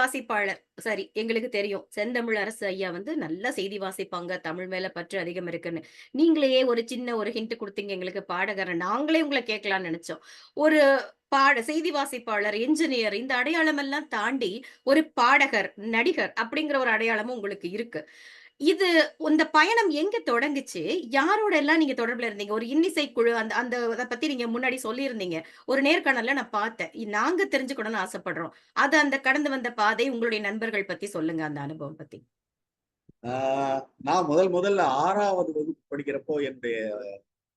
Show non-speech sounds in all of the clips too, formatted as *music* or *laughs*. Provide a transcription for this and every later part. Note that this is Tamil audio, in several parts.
வாசிப்பாளர். சரி, எங்களுக்கு தெரியும். செந்தமிழ் அரசு ஐயா வந்து நல்லா செய்தி வாசிப்பாங்க. தமிழ் மேல பற்று அதிகம் இருக்குன்னு. நீங்களே ஒரு சின்ன ஒரு ஹிண்ட் குடுத்தீங்க எங்களுக்கு பாடகர். நாங்களே உங்கள கேட்கலாம்னு நினைச்சோம் ஒரு பாட செய்தி வாசிப்பாளர், என்ஜினியர் இந்த அடையாளம் எல்லாம் தாண்டி ஒரு பாடகர், நடிகர் அப்படிங்கிற ஒரு அடையாளமும் உங்களுக்கு இருக்கு. இது இந்த பயணம் எங்க தொடங்குச்சு? யாரோட எல்லாம் நீங்க தொடர்புல இருந்தீங்க? ஒரு இன்னிசை குழு அந்த அந்த அத பத்தி நீங்க முன்னாடி சொல்லியிருந்தீங்க. ஒரு நேர்காணல்ல நான் பார்த்தேன். நாங்க தெரிஞ்சுக்கணும்னு ஆசைப்படுறோம். அது அந்த கடந்து வந்த பாதை, உங்களுடைய நண்பர்கள் பத்தி சொல்லுங்க அந்த அனுபவம் பத்தி. ஆ, நான் முதல் முதல்ல 6வது வகுப்பு படிக்கிறப்போ என்னுடைய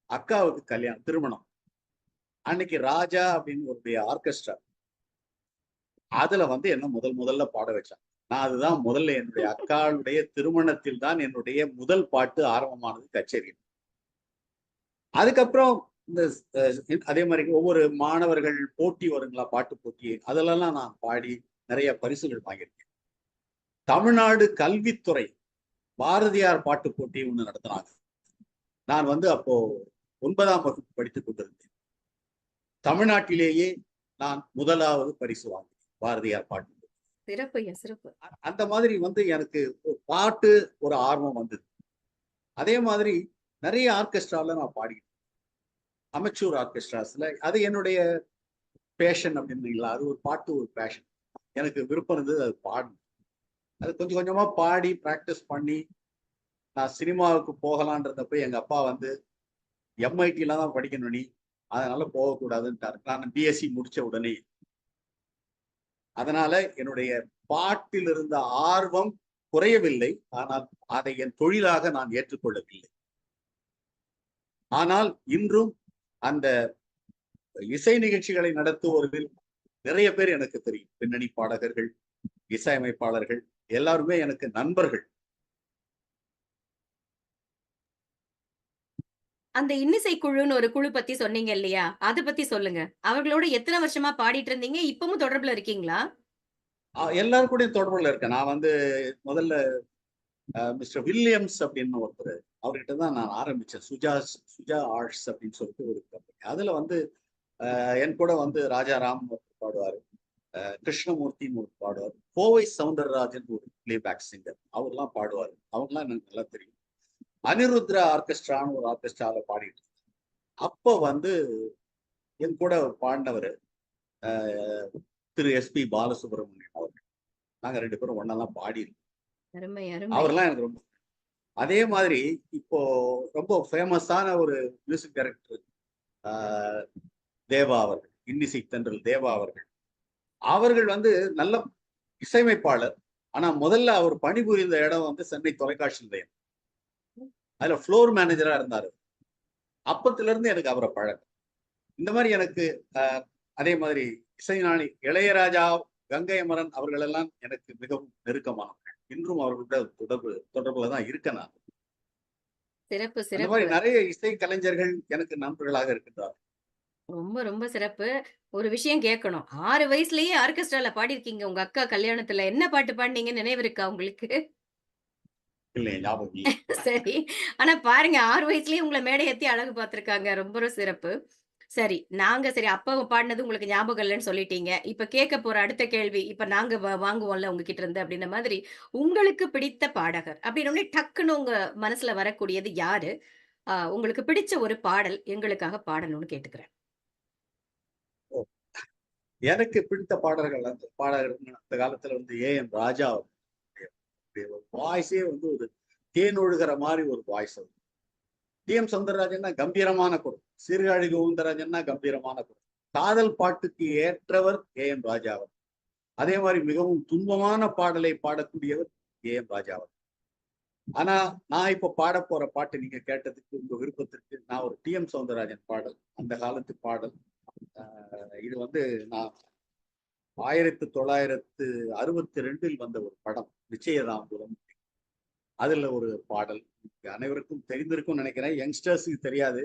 அக்காவுக்கு கல்யாணம், திருமணம். அன்னைக்கு ராஜா அப்படின்னு ஒரு ஆர்கெஸ்ட்ரா. அதுல வந்து என்ன முதல் முதல்ல பாட வச்சாங்க. நான் அதுதான் முதல்ல என்னுடைய அக்காளுடைய திருமணத்தில் தான் என்னுடைய முதல் பாட்டு ஆரம்பமானது கச்சேரி. அதுக்கப்புறம் இந்த அதே மாதிரி ஒவ்வொரு மாணவர்கள் போட்டி வருங்களா, பாட்டு போட்டி. அதுலலாம் நான் பாடி நிறைய பரிசுகள் வாங்கியிருக்கேன். தமிழ்நாடு கல்வித்துறை பாரதியார் பாட்டு போட்டி ஒண்ணு நடத்தினாங்க நான் வந்து அப்போ ஒன்பதாம் வகுப்பு படித்துக் கொண்டிருந்தேன். தமிழ்நாட்டிலேயே நான் முதலாவது பரிசு வாங்கினேன். பாரதியார் பாட்டு சிறப்பு சிறப்பு. அந்த மாதிரி வந்து எனக்கு ஒரு பாட்டு ஒரு ஆர்வம் வந்தது. அதே மாதிரி நிறைய ஆர்கெஸ்ட்ரால நான் பாடிக்கிட்டேன் அமெச்சூர் ஆர்கெஸ்ட்ராஸ்ல அது என்னுடைய பேஷன் அப்படின்னீங்களா, அது ஒரு பாட்டு ஒரு பேஷன். எனக்கு விருப்பம் இருந்தது அது பாடணும். அது கொஞ்சம் கொஞ்சமா பாடி ப்ராக்டிஸ் பண்ணி, நான் சினிமாவுக்கு போகலான்றதப்ப எங்க அப்பா வந்து, எம்ஐடியில தான் படிக்கணும் நீ. அதனால போகக்கூடாதுன்ட்டாரு. நான் பிஎஸ்சி முடிச்ச உடனே. அதனால என்னுடைய பாட்டில் இருந்த ஆர்வம் குறையவில்லை. ஆனால் அதை என் தொழிலாக நான் ஏற்றுக்கொள்ளவில்லை. ஆனால் இன்றும் அந்த இசை நிகழ்ச்சிகளை நடத்துவோரில் நிறைய பேர் எனக்கு தெரியும். பின்னணி பாடகர்கள், இசையமைப்பாளர்கள் எல்லாருமே எனக்கு நண்பர்கள். அந்த இன்னிசை குழுன்னு ஒரு குழு பத்தி சொன்னீங்க இல்லையா? அத பத்தி சொல்லுங்க. அவர்களோட எத்தனை வருஷமா பாடிட்டு இருந்தீங்க? இப்பவும் தொடர்புல இருக்கீங்களா? எல்லாரும் கூட தொடர்புல இருக்கேன். நான் வந்து முதல்ல மிஸ்டர் வில்லியம்ஸ் அப்படின்னு ஒருத்தர் அவர்கிட்ட தான் நான் ஆரம்பிச்சேன். சுஜாஸ் சுஜா ஆர்ட்ஸ் அப்படின்னு சொல்லிட்டு ஒரு கம்பெனி. அதுல வந்து என் கூட வந்து ராஜாராம் ஒருத்தர் பாடுவாரு. கிருஷ்ணமூர்த்தி கிருஷ்ணமூர்த்தின்னு பாடுவார் கோவை சவுந்தரராஜன் ஒரு பிளேபேக் சிங்கர். அவர்லாம் பாடுவார் அவங்கலாம் எனக்கு நல்லா தெரியும். அனிருத்ரா ஆர்கெஸ்ட்ரான்னு ஒரு ஆர்கெஸ்ட்ரால பாடிட்டு. அப்ப வந்து என் கூட பாடுனவரு திரு எஸ்பி பாலசுப்ரமணியம் அவர்கள். நாங்க 2 பேரும் தான் பாடியிருக்கோம். அவர்லாம் எனக்கு ரொம்ப அதே மாதிரி இப்போ ரொம்ப ஃபேமஸான ஒரு மியூசிக் டைரக்டர் தேவா அவர்கள். இன்னிசை தென்றல் தேவா அவர்கள். அவர்கள் வந்து நல்ல இசையமைப்பாளர். ஆனா முதல்ல அவர் பணிபுரிந்த இடம் வந்து சென்னை தொலைக்காட்சி நிலையம். அதுல ஃப்ளோர் மேனேஜரா இருந்தாரு. அப்பத்திலிருந்து எனக்கு அவர பழக்கம். இந்த மாரி எனக்கு அதே மாதிரி இசைஞானி இளையராஜா, கங்கை அமரன் அவர்கள் எல்லாம் எனக்கு மிகவும் நெருக்கமானவர்கள். இன்றும் அவர்களோட தொடர்பு தொடர்புல தான் இருக்கேன் நான். சிறப்பு, சிறப்பு. நெறைய இசை கலைஞர்கள் எனக்கு நண்பர்களாக இருக்கின்றார்கள். ரொம்ப, ரொம்ப சிறப்பு. ஒரு விஷயம் கேட்கணும். 6 வயசுலயே ஆர்கெஸ்ட்ரால பாடியிருக்கீங்க. உங்க அக்கா கல்யாணத்துல. என்ன பாட்டு பாடுனீங்கன்னு நினைவு இருக்கா உங்களுக்கு? இல்லையே ஞாபகம் இல்ல. *laughs* சரி. ஆனா பாருங்க 6 வயசுலயே உங்கள மேடை ஏத்தி அழகு பார்த்திருக்காங்க. ரொம்ப சிறப்பு. சரி, நாங்க சரி அப்ப பாடுனது உங்களுக்கு ஞாபகம் இல்லன்னு சொல்லிட்டீங்க. இப்ப கேட்க போற அடுத்த கேள்வி, இப்ப நாங்க வாங்குவோம்ல உங்ககிட்ட இருந்து அப்படின்ன மாதிரி, உங்களுக்கு பிடித்த பாடகர் அப்படின்னோனே டக்குன்னு உங்க மனசுல வரக்கூடியது யாரு? உங்களுக்கு பிடிச்ச ஒரு பாடல் எங்களுக்காக பாடணும்னு கேட்டுக்கிறேன். எனக்கு பிடித்த பாடல்கள் அந்த பாடகர் அந்த காலத்துல வந்து ஏ.எம். ராஜா அவர்களுடைய வாய்ஸே வந்து ஒரு தேனொழுகுற மாதிரி ஒரு வாய்ஸ் அது. டி.எம். சௌந்தரராஜன்னா கம்பீரமான குரல். சீர்காழி கோவிந்தராஜன்னா கம்பீரமான குரல். காதல் பாட்டுக்கு ஏற்றவர் ஏ.எம். ராஜா அவர். அதே மாதிரி மிகவும் துன்பமான பாடலை பாடக்கூடியவர் ஏ.எம். ராஜா அவர். ஆனா நான் இப்ப பாடப் போற பாட்டு நீங்க கேட்டதுக்கு உங்க விருப்பத்திற்கு நான் ஒரு டி எம் சௌந்தரராஜன் பாடல். அந்த காலத்து பாடல். இது வந்து நான் 1962ல் வந்த ஒரு படம். நிச்சயதாம்பூரம். அதுல ஒரு பாடல். அனைவருக்கும் தெரிந்திருக்கும்னு நெனைக்கிறேன். யங்ஸ்டர்ஸ்க்கு தெரியாது.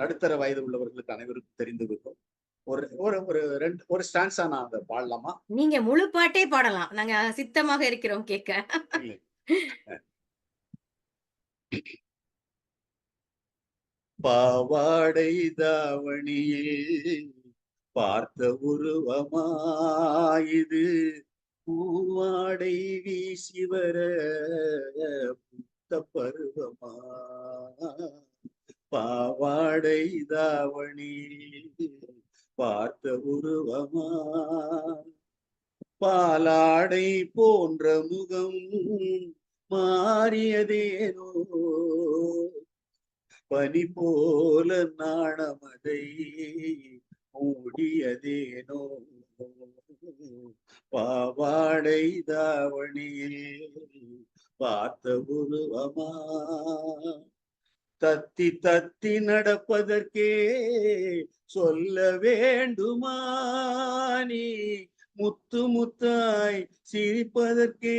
நடுத்தர வயது உள்ளவர்களுக்கு அனைவருக்கும் தெரிந்திருக்கும். ஒரு ஒரு ஒரு 2 ஒரு ஸ்டான்ஸா நான் அத பாடலாமா? நீங்க முழு பாட்டே பாடலாம். நாங்க சித்தமாக இருக்கிறோம் கேட்க. பாவாடை தாவணியில் பார்த்த உருவமாயுது. பூவாடை வீசி வர புத்த பருவமா. பாவாடை தாவணி பார்த்த உருவமா. பாலாடை போன்ற முகம் மாறியதேனோ. பனி போல நாணமதை மூடியதேனோ? பாவாடை தாவணியில் பார்த்த உருவமா? தத்தி தத்தி நடப்பதற்கே சொல்ல வேண்டுமா? நீ முத்து முத்தாய் சிரிப்பதற்கே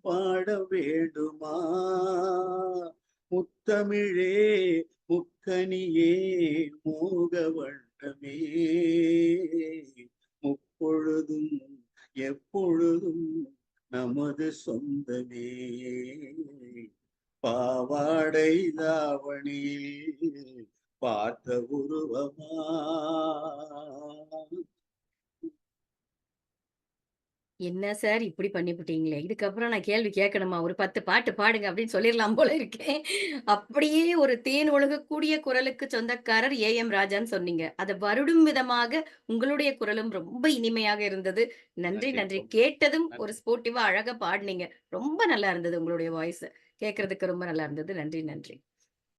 பாட வேண்டுமா? முத்தமிழே முக்கனியே மோக வண்ணமே முப்பொழுதும் எப்பொழுதும் நமது சொந்தமே. பாவாடை தாவணியில் பார்த்த உருவமா. என்ன சார் இப்படி பண்ணிப்புட்டீங்களே! இதுக்கப்புறம் நான் கேள்வி கேட்கணுமா? ஒரு 10 பாட்டு பாடுங்க அப்படின்னு சொல்லிரலாம் போல இருக்கே. அப்படியே ஒரு தேன் ஒழுகக்கூடிய குரலுக்கு சொந்தக்காரர் ஏ.எம். ராஜான்னு சொன்னீங்க. அத வருடும் விதமாக உங்களுடைய குரலும் ரொம்ப இனிமையாக இருந்தது. நன்றி, நன்றி. கேட்டதும் ஒரு. ஸ்போர்ட்டிவா அழகா பாடுனீங்க. ரொம்ப நல்லா இருந்தது உங்களுடைய வாய்ஸ். கேட்கறதுக்கு ரொம்ப நல்லா இருந்தது. நன்றி, நன்றி.